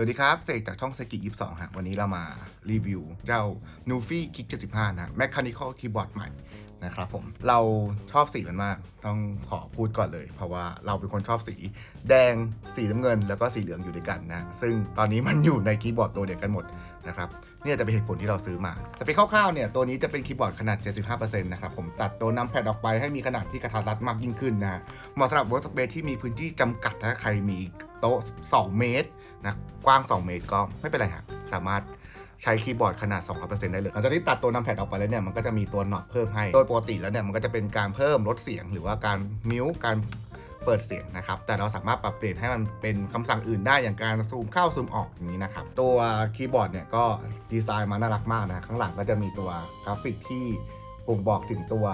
สวัสดีครับ เสกจากช่องเซกิยี่สองฮะ วันนี้เรามารีวิวเจ้า n u f i Kick 75 นะ Mechanical Keyboard ใหม่นะครับผม เราชอบสีมันมาก ต้องขอพูดก่อนเลย เพราะว่าเราเป็นคนชอบสีแดง สีน้ำเงิน แล้วก็สีเหลืองอยู่ด้วยกันนะ ซึ่งตอนนี้มันอยู่ในคีย์บอร์ดตัวเดียวกันหมดนะครับเนี่ยจะเป็นเหตุผลที่เราซื้อมา แต่เป็นคร่าวๆ เนี่ย ตัวนี้จะเป็นคีย์บอร์ดขนาด 75%นะครับ ผมตัดตัวนัมแพดออกไปให้มีขนาดที่กระทัดรัดมากยิ่งขึ้นนะเหมาะสำหรับ workspace ที่มีพื้นที่จำกัดถ้าใครมีโต๊ะ 2 เมตร นะกว้าง 2 เมตรก็ไม่เป็นไรครับสามารถใช้คีย์บอร์ดขนาด 200%ได้เลย หลังจากที่ตัดตัวนัมแพดออกไปแล้วเนี่ย มันก็จะมีตัวหน็อตเพิ่มให้ โดยปกติแล้วเนี่ย มันก็จะเป็นการเพิ่มลดเสียง หรือว่าการมิวการเปิดเสียงนะครับ แต่เราสามารถปรับเปลี่ยนให้มันเป็นคำสั่งอื่นได้ อย่างการซูมเข้าซูมออกอย่างนี้นะครับ ตัวคีย์บอร์ดเนี่ยก็ดีไซน์มาน่ารักมากนะ ข้างหลังก็จะมีตัวกราฟิกที่บ่งบอกถึงตัว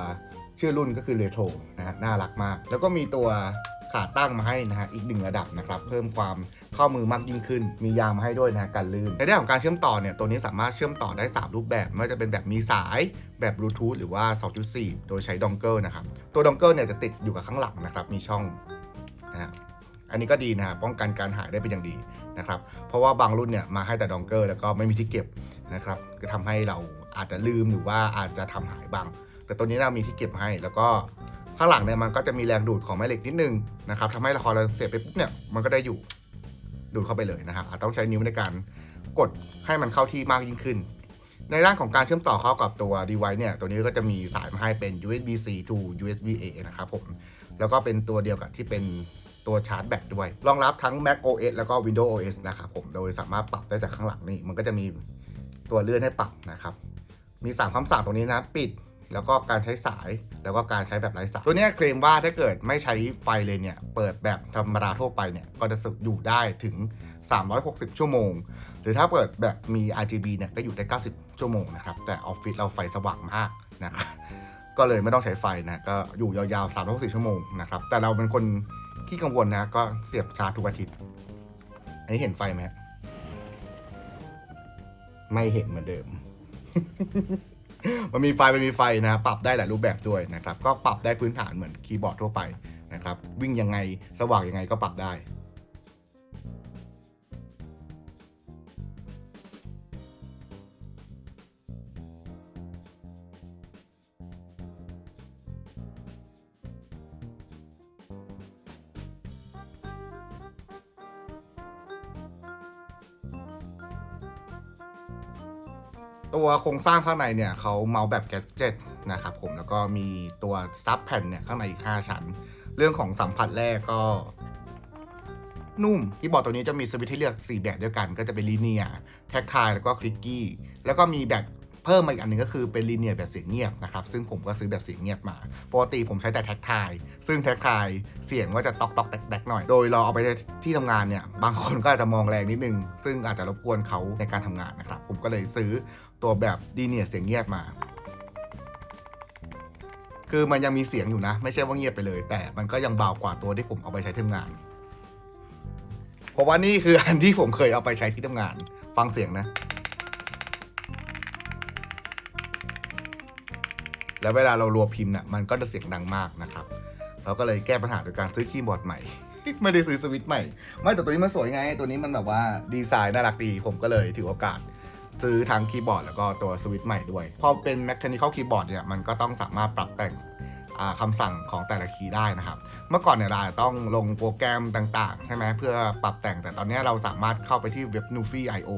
ชื่อรุ่นก็คือเรโทรนะฮะน่ารักมาก แล้วก็มีตัว ขาตั้งมาให้นะฮะอีกหนึ่งระดับนะครับเพิ่มความข้ามือมากยิ่งขึ้น มียางมาให้ด้วยนะฮะกันลื่นในเรื่องของการเชื่อมต่อเนี่ยตัวนี้สามารถเชื่อมต่อได้ 3 รูปแบบไม่ว่าจะเป็นแบบมีสายแบบบลูทูธหรือว่า 2.4 โดยใช้ดองเกิลนะครับตัวดองเกิลเนี่ยจะติดอยู่กับข้างหลังนะครับมีช่องนะฮะอันนี้ก็ดีนะป้องกันการหายได้เป็นอย่างดีนะครับเพราะว่าบางรุ่นเนี่ยมาให้แต่ดองเกิลแล้วก็ไม่มีที่เก็บนะครับก็ทำให้เราอาจจะลืมหรือว่าอาจจะทำหายบาง แต่ตัวนี้เรามีที่เก็บให้แล้วก็ ข้างหลังเนี่ยมันก็จะมีแรงดูดของแม่เหล็กนิดนึงนะครับทำให้ละครเราเสียบไปปุ๊บเนี่ยมันก็ได้อยู่ดูดเข้าไปเลยนะครับอาจต้องใช้นิ้วในการกดให้มันเข้าที่มากยิ่งขึ้น ในด้านของการเชื่อมต่อเข้ากับตัว device เนี่ย ตัวนี้ก็จะมีสายมาให้เป็น USB-C to USB-A นะครับผม แล้วก็เป็นตัวเดียวกับที่เป็นตัวชาร์จแบตด้วย รองรับทั้ง Mac OS แล้วก็ Windows OS นะครับผม โดยสามารถปรับได้จากข้างหลังนี่ มันก็จะมีตัวเลื่อนให้ปรับนะครับ มีสามคำสั่งตรงนี้นะ ปิด แล้วก็การใช้สายแล้วก็การใช้แบบไร้สายตัวนี้เคลมว่าถ้าเกิดไม่ใช้ไฟเลยเนี่ย เปิดแบบธรรมดาทั่วไปเนี่ยก็จะสึกอยู่ได้ถึง 360 ชั่วโมง หรือถ้าเปิดแบบมี RGB เนี่ยก็อยู่ได้ 90 ชั่วโมงนะครับ แต่ออฟฟิศเราไฟสว่างมากนะครับก็เลยไม่ต้องใช้ไฟนะก็อยู่ยาวๆ360ชั่วโมงนะครับแต่เราเป็นคนขี้กังวลนะก็เสียบชาร์จทุกอาทิตย์ อันนี้เห็นไฟไหมไม่เห็นเหมือนเดิม มันมีไฟมันมีไฟนะปรับได้หลายรูปแบบด้วยนะครับ ก็ปรับได้พื้นฐานเหมือนคีย์บอร์ดทั่วไปนะครับ วิ่งยังไงสว่างยังไงก็ปรับได้ ตัวโครงสร้างข้างในเนี่ยเขาเมาส์แบบแกดเจ็ตนะครับผมแล้วก็มีตัวซับแผ่นเนี่ยข้างในอีก 5 ชั้น เรื่องของสัมผัสแรกก็ นุ่มที่บอร์ดตัวนี้จะมีสวิตช์ให้เลือก 4 แบบด้วยกัน ก็จะเป็นลีเนียแท็กทายแล้วก็คลิกกี้แล้วก็มีแบบเพิ่มมาอีกอันหนึงก็คือเป็นลีเนียแบบเสียงเงียบนะครับซึ่งผมก็ซื้อแบบเสียงเงียบมาปกติผมใช้แต่แท็กทายซึ่งแท็กทายเสียงว่าจะตอกตอกแตกแตกหน่อย โดยเราเอาไปที่ทำงานเนี่ยบางคนก็อาจจะมองแรงนิดนึง ซึ่งอาจจะรบกวนเขาในการทำงานนะครับผมก็เลยซื้อ ตัวแบบลีเนียเสียงเงียบมา คือมันยังมีเสียงอยู่นะ ไม่ใช่ว่าเงียบไปเลย แต่มันก็ยังเบากว่าตัวที่ผมเอาไปใช้ทำงาน เพราะว่านี่คืออันที่ผมเคยเอาไปใช้ที่ทำงาน ฟังเสียงนะ แล้วเวลาเรารัวพิมพ์เนี่ยมันก็จะเสียงดังมากนะครับเราก็เลยแก้ปัญหาโดยการซื้อคีย์บอร์ดใหม่ ไม่ได้ซื้อสวิตช์ใหม่ ไม่แต่ตัวนี้มันสวยไง ตัวนี้มันแบบว่าดีไซน์น่ารักดี ผมก็เลยถือโอกาส ซื้อทั้งคีย์บอร์ดแล้วก็ตัวสวิตช์ใหม่ด้วยพอเป็น mechanical keyboard เนี่ยมันก็ต้องสามารถปรับแต่งอ่าคำสั่งของแต่ละคีย์ได้นะครับ เมื่อก่อนเนี่ยเราต้องลงโปรแกรมต่างๆ ใช่ไหมเพื่อปรับแต่งแต่ตอนนี้เราสามารถเข้าไปที่เว็บ n u f i IO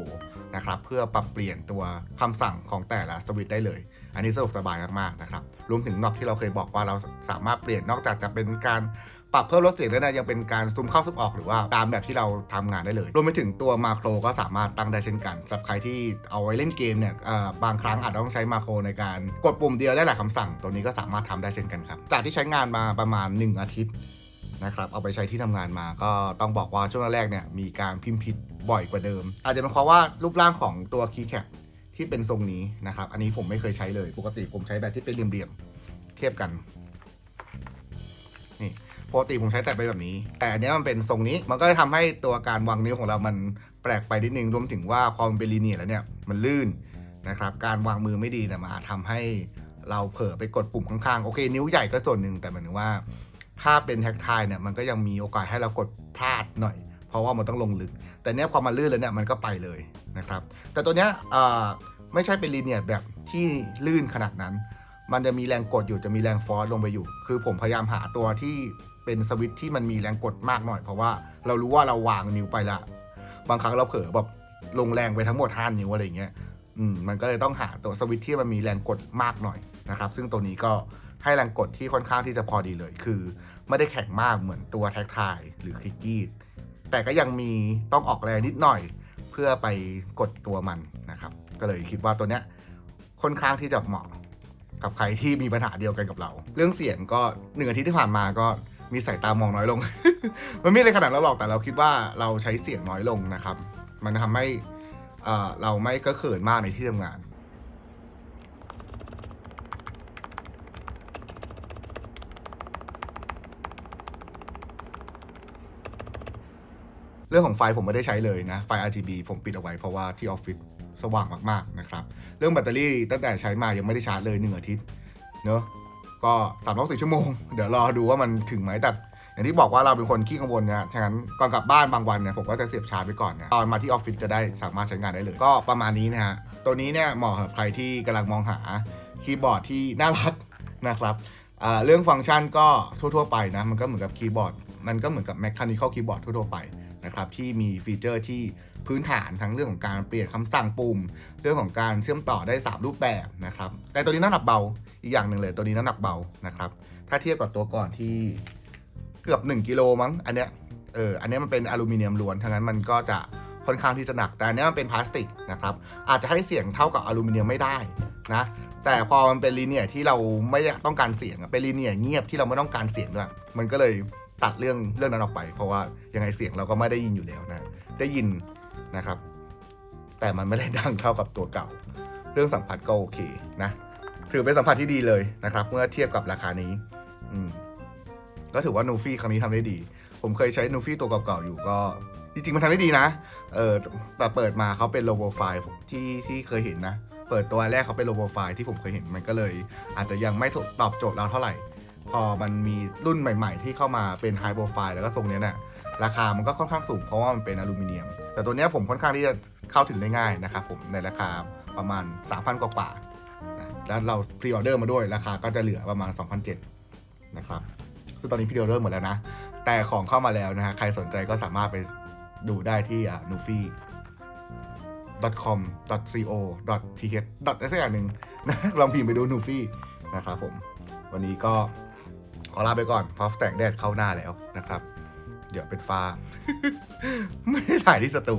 นะครับเพื่อปรับเปลี่ยนตัวคำสั่งของแต่ละสวิตช์ได้เลย อันนี้สะดวกสบายมากๆนะครับรวมถึงนอตที่เราเคยบอกว่าเราสามารถเปลี่ยนนอกจากจะเป็นการ ปรับเพิ่มลดเสียงแล้นะยังเป็นการซูมเข้าซูมออกหรือว่าตามแบบที่เราทำงานได้เลย รวมไปถึงตัวมาโครก็สามารถตั้งได้เช่นกันสำหรับใครที่เอาไว้เล่นเกมเนี่ยบางครั้งอาจจะต้องใช้มาโครในการกดปุ่มเดียวได้หลายคำสั่ง ตัวนี้ก็สามารถทำได้เช่นกันครับ จากที่ใช้งานมาประมาณ 1 อาทิตย์นะครับเอาไปใช้ที่ทำงานมาก็ต้องบอกว่าช่วงแรกเนี่ยมีการพิมพ์ผิดบ่อยกว่าเดิม อาจจะเป็นเพราะว่ารูปร่างของตัวคีย์แคปที่เป็นทรงนี้นะครับ อันนี้ผมไม่เคยใช้เลย ปกติผมใช้แบบที่เป็นเหลี่ยมๆเทียบกัน ปกติผมใช้แต่เป็นแบบนี้ แต่อันนี้มันเป็นทรงนี้มันก็จะทำให้ตัวการวางนิ้วของเรามันแปลกไปนิดนึงรวมถึงว่าพอมันเป็นลีเนียแล้วเนี่ยมันลื่นนะครับการวางมือไม่ดีเนี่ยมันอาจทำให้เราเผลอไปกดปุ่มข้างๆโอเค นิ้วใหญ่ก็ส่วนหนึ่งแต่หมายถึงว่า ถ้าเป็นแท็กทายเนี่ยมันก็ยังมีโอกาสให้เรากดพลาดหน่อย เพราะว่ามันต้องลงลึก แต่เนี้ยพอมันลื่นแล้วเนี่ยมันก็ไปเลยนะครับ แต่ตัวเนี้ยไม่ใช่เป็นลีเนียแบบที่ลื่นขนาดนั้น มันจะมีแรงกดอยู่จะมีแรงฟอร์สลงไปอยู่ คือผมพยายามหาตัวที่ เป็นสวิตที่มันมีแรงกดมากหน่อย เพราะว่าเรารู้ว่าเราวางนิ้วไปละบางครั้งเราเผลอแบบลงแรงไปทั้งหมด 5 นิ้วอะไรอย่างเงี้ยอืมมันก็เลยต้องหาตัวสวิตที่มันมีแรงกดมากหน่อยนะครับ ซึ่งตัวนี้ก็ให้แรงกดที่ค่อนข้างที่จะพอดีเลย คือ ไม่ได้แข็งมากเหมือนตัวแท็กทายหรือคลิกกี้แต่ก็ยังมีต้องออกแรงนิดหน่อย เพื่อไปกดตัวมันนะครับ ก็เลยคิดว่าตัวเนี้ยค่อนข้างที่จะเหมาะกับใครที่มีปัญหาเดียวกันกับเรา เรื่องเสียงก็หนึ่งอาทิตย์ที่ผ่านมาก็ มีสายตามองน้อยลง มันไม่เลยขนาดนั้นหรอกแต่เราคิดว่าเราใช้เสียงน้อยลงนะครับ มันทำให้เอ่เราไม่ก็เขินมากในที่ทำงานเรื่องของไฟผมไม่ได้ใช้เลยนะ ไฟ RGB ผมปิดเอาไว้เพราะว่าที่ออฟฟิศสว่างมากๆนะครับ เรื่องแบตเตอรี่ตั้งแต่ใช้มายังไม่ได้ชาร์จเลยหนึ่งอาทิตย์เนอะ ก็สามร้อยสิบชั่วโมง เดี๋ยวรอดูว่ามันถึงไหมแต่อย่างที่บอกว่าเราเป็นคนขี้กังวลนะฉะนั้นก่อนกลับบ้านบางวันเนี่ยผมก็จะเสียบชาร์จไว้ก่อนเนี่ยตอนมาที่ออฟฟิศจะได้สามารถใช้งานได้เลย ก็ประมาณนี้นะฮะ ตัวนี้เนี่ยเหมาะกับใครที่กำลังมองหาคีย์บอร์ดที่น่ารักนะครับเรื่องฟังก์ชันก็ทั่วๆไปนะ มันก็เหมือนกับคีย์บอร์ด มันก็เหมือนกับ mechanical keyboard ทั่วๆไป นะครับที่มีฟีเจอร์ที่พื้นฐานทั้งเรื่องของการเปลี่ยนคำสั่งปุ่ม เรื่องของการเชื่อมต่อได้ 3 รูปแบบนะครับแต่ตัวนี้น้ำหนักเบาอีกอย่างหนึ่งเลยตัวนี้น้ำหนักเบานะครับถ้าเทียบกับตัวก่อนที่เกือบ 1กิโลมั้งอันเนี้ยเอออันเนี้ยมันเป็นอลูมิเนียมล้วนทั้งนั้นมันก็จะค่อนข้างที่จะหนัก แต่อันเนี้ยมันเป็นพลาสติกนะครับอาจจะให้เสียงเท่ากับอลูมิเนียมไม่ได้นะแต่พอมันเป็นลีเนียที่เราไม่ต้องการเสียงเป็นลีเนียเงียบที่เราไม่ต้องการเสียงด้วยมันก็เลย ตัดเรื่องเรื่องนั้นออกไป เพราะว่ายังไงเสียงเราก็ไม่ได้ยินอยู่แล้วนะ ได้ยินนะครับ แต่มันไม่ได้ดังเท่ากับตัวเก่า เรื่องสัมผัสก็โอเคนะ ถือเป็นสัมผัสที่ดีเลยนะครับ เมื่อเทียบกับราคานี้ อืมก็ถือว่านูฟี่ครั้งนี้ทำได้ดี ผมเคยใช้นูฟี่ตัวเก่าๆอยู่ก็จริงๆมันทำได้ดีนะ เออแต่เปิดมาเขาเป็นโลโ o ไฟล์ที่ที่เคยเห็นนะ เปิดตัวแรกเขาเป็นโลโ o ไฟล์ที่ผมเคยเห็นมันก็เลย อาจจะยังไม่ตอบโจทย์เราเท่าไหร่ พอมันมีรุ่นใหม่ ๆ ที่เข้ามาเป็นไฮโปรไฟล์แล้วก็ทรงเนี้ยเนี่ยราคามันก็ค่อนข้างสูงเพราะว่ามันเป็นอลูมิเนียม แต่ตัวเนี้ยผมค่อนข้างที่จะเข้าถึงได้ง่ายนะครับผมในราคาประมาณ 3,000 กว่าๆนะแล้วเราพรีออเดอร์มาด้วยราคาก็จะเหลือประมาณ 2,007นะครับซึ่งตอนนี้พรีออเดอร์หมดแล้วนะ แต่ของเข้ามาแล้วนะฮะใครสนใจก็สามารถไปดูได้ที่ nufi com co th อะไรสักอย่างหนึ่งนะลองพิมพ์ไปดู nufi นะครับผม วันนี้ก็ ขอลาไปก่อนเพราะแสงแดดเข้าหน้าแล้วนะครับ เดี๋ยวเป็นฟ้า ไม่ได้ถ่ายที่สตู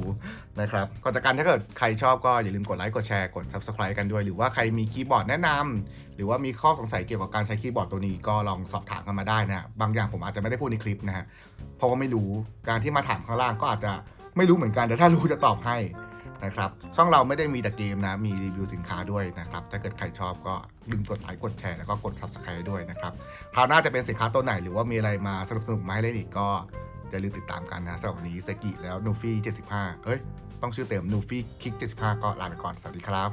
นะครับก่อนจากกันถ้าเกิดใครชอบก็อย่าลืมกดไลค์กดแชร์กด subscribe กันด้วย หรือว่าใครมีคีย์บอร์ดแนะนำหรือว่ามีข้อสงสัยเกี่ยวกับการใช้คีย์บอร์ดตัวนี้ก็ลองสอบถามกันมาได้นะบางอย่างผมอาจจะไม่ได้พูดในคลิปนะฮะเพราะว่าไม่รู้การที่มาถามข้างล่างก็อาจจะไม่รู้เหมือนกันแต่ถ้ารู้จะตอบให้ นะครับช่องเราไม่ได้มีแต่เกมนะมีรีวิวสินค้าด้วยนะครับถ้าเกิดใครชอบก็ลืมกดไลค์กดแชร์แล้วก็กด subscribe ด้วยนะครับคราวหน้าจะเป็นสินค้าตัวไหนหรือว่ามีอะไรมาสนุกๆมาให้เล่นอีกก็อย่าลืมติดตามกันนะสำหรับวันนี้เซกิแล้วนูฟี่75เอ้ยต้องชื่อเต็มนูฟี่คิก75 ก็ลาไปก่อนสวัสดีครับ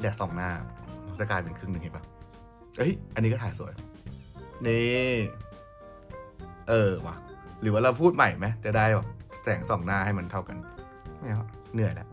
แดดสองหน้าจะกลายเป็นครึ่งหนึ่งเห็นปะเอ้ย อันนี้ก็ถ่ายสวย นี่ เออว่ะ หรือว่าเราพูดใหม่ไหมจะได้แบบ แสงสองหน้าให้มันเท่ากันไม่เอาเหนื่อยแล้ว